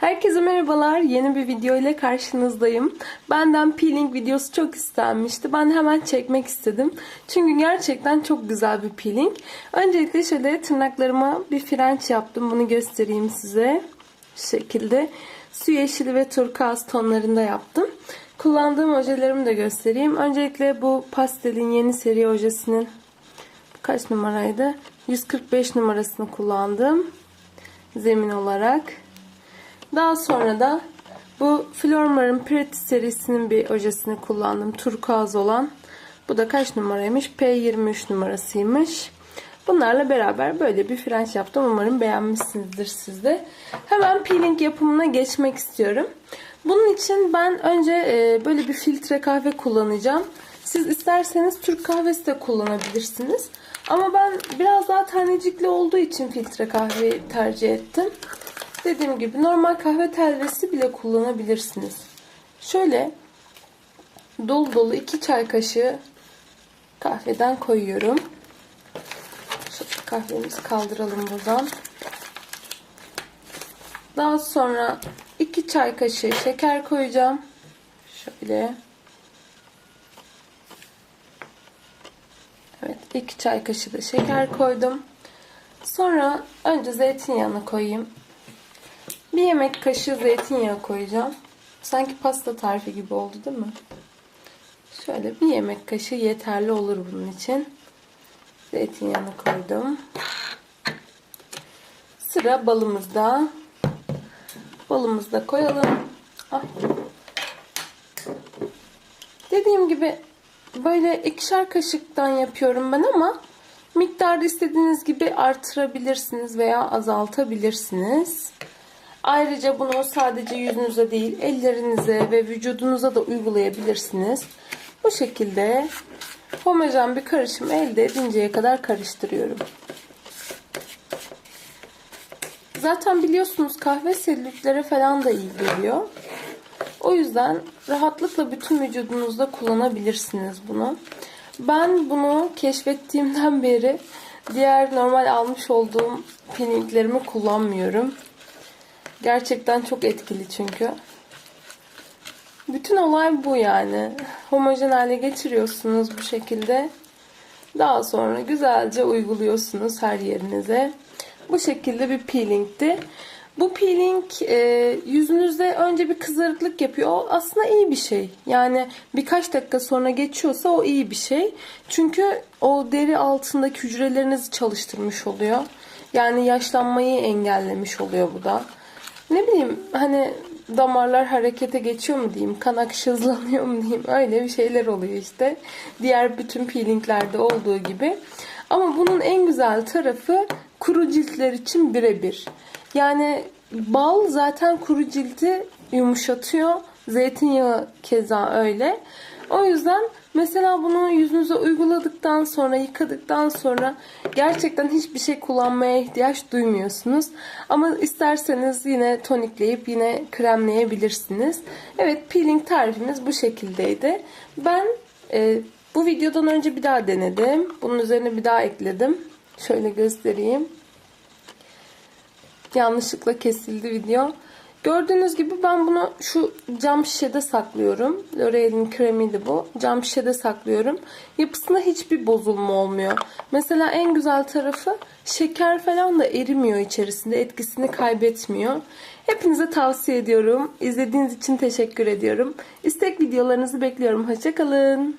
Herkese merhabalar. Yeni bir video ile karşınızdayım. Benden peeling videosu çok istenmişti. Ben hemen çekmek istedim. Çünkü gerçekten çok güzel bir peeling. Öncelikle şöyle tırnaklarıma bir frenç yaptım. Bunu göstereyim size. Şu şekilde. Su yeşili ve turkuaz tonlarında yaptım. Kullandığım ojelerimi de göstereyim. Öncelikle bu pastelin yeni seri ojesinin kaç numaraydı? 145 numarasını kullandım. Zemin olarak. Daha sonra da bu Flormar'ın Pretty serisinin bir ojesini kullandım. Turkuaz olan. Bu da kaç numaraymış? P23 numarasıymış. Bunlarla beraber böyle bir frenç yaptım. Umarım beğenmişsinizdir siz de. Hemen peeling yapımına geçmek istiyorum. Bunun için ben önce e, böyle bir filtre kahve kullanacağım. Siz isterseniz Türk kahvesi de kullanabilirsiniz. Ama ben biraz daha tanecikli olduğu için filtre kahveyi tercih ettim. Dediğim gibi normal kahve telvesi bile kullanabilirsiniz. Şöyle dolu dolu 2 çay kaşığı kahveden koyuyorum. Şöyle kahvemizi kaldıralım buradan. Daha sonra 2 çay kaşığı şeker koyacağım. Şöyle. Evet 2 çay kaşığı da şeker koydum. Sonra önce zeytinyağını koyayım. Bir yemek kaşığı zeytinyağı koyacağım. Sanki pasta tarifi gibi oldu değil mi? Şöyle bir yemek kaşığı yeterli olur bunun için. Zeytinyağını koydum. Sıra balımızda. Balımızı da koyalım. Ay. Dediğim gibi böyle ikişer kaşıktan yapıyorum ben ama miktarda istediğiniz gibi artırabilirsiniz veya azaltabilirsiniz. Ayrıca bunu sadece yüzünüze değil ellerinize ve vücudunuza da uygulayabilirsiniz. Bu şekilde homojen bir karışım elde edinceye kadar karıştırıyorum. Zaten biliyorsunuz kahve selülitlere falan da iyi geliyor. O yüzden rahatlıkla bütün vücudunuzda kullanabilirsiniz bunu. Ben bunu keşfettiğimden beri diğer normal almış olduğum peelinglerimi kullanmıyorum. Gerçekten çok etkili çünkü. Bütün olay bu yani. Homojen hale getiriyorsunuz bu şekilde. Daha sonra güzelce uyguluyorsunuz her yerinize. Bu şekilde bir peelingti. Bu peeling e, yüzünüzde önce bir kızarıklık yapıyor. O aslında iyi bir şey. Yani birkaç dakika sonra geçiyorsa o iyi bir şey. Çünkü o deri altındaki hücrelerinizi çalıştırmış oluyor. Yani yaşlanmayı engellemiş oluyor bu da. Ne bileyim hani damarlar harekete geçiyor mu diyeyim, kan akışı hızlanıyor mu diyeyim. Öyle bir şeyler oluyor işte. Diğer bütün peelinglerde olduğu gibi. Ama bunun en güzel tarafı kuru ciltler için birebir. Yani bal zaten kuru cildi yumuşatıyor. Zeytinyağı keza öyle. O yüzden mesela bunu yüzünüze uyguladıktan sonra, yıkadıktan sonra gerçekten hiçbir şey kullanmaya ihtiyaç duymuyorsunuz. Ama isterseniz yine tonikleyip yine kremleyebilirsiniz. Evet peeling tarifimiz bu şekildeydi. Ben e, bu videodan önce bir daha denedim. Bunun üzerine bir daha ekledim. Şöyle göstereyim. Yanlışlıkla kesildi video. Gördüğünüz gibi ben bunu şu cam şişede saklıyorum. L'Oreal'in kremiydi bu. Cam şişede saklıyorum. Yapısında hiçbir bozulma olmuyor. Mesela en güzel tarafı şeker falan da erimiyor içerisinde. Etkisini kaybetmiyor. Hepinize tavsiye ediyorum. İzlediğiniz için teşekkür ediyorum. İstek videolarınızı bekliyorum. Hoşçakalın.